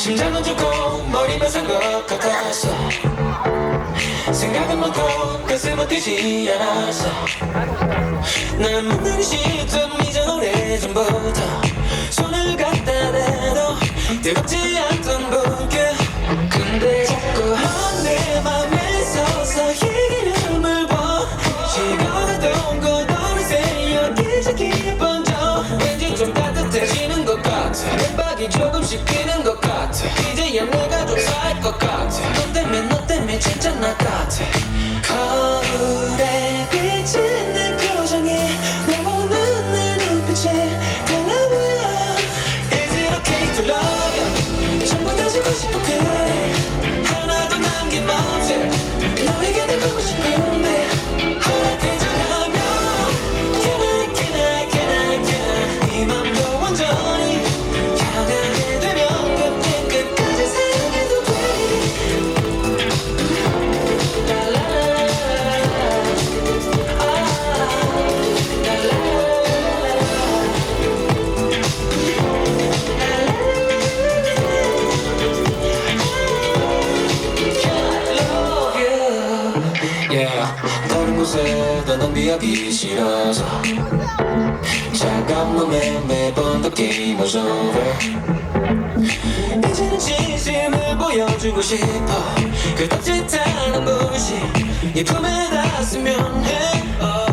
심장은 두고 머리만 산것 같았어. 생각은 많고 가슴은 뛰지 않았어. 날 묻는 시점 이전 오래전부터 손을 갖다 대도 뜨겁지 않아. 그냥 내가 좀쌀것 같아. 너 때문에 너 때문에 진짜 나가 yeah. 다른 곳에 더 낭비하기 싫어서 차가운 맘에 매번 더 게임 was over 이제는 진심을 보여주고 싶어 그닥 짓하는 무의식 네 품에 닿았으면 해 oh.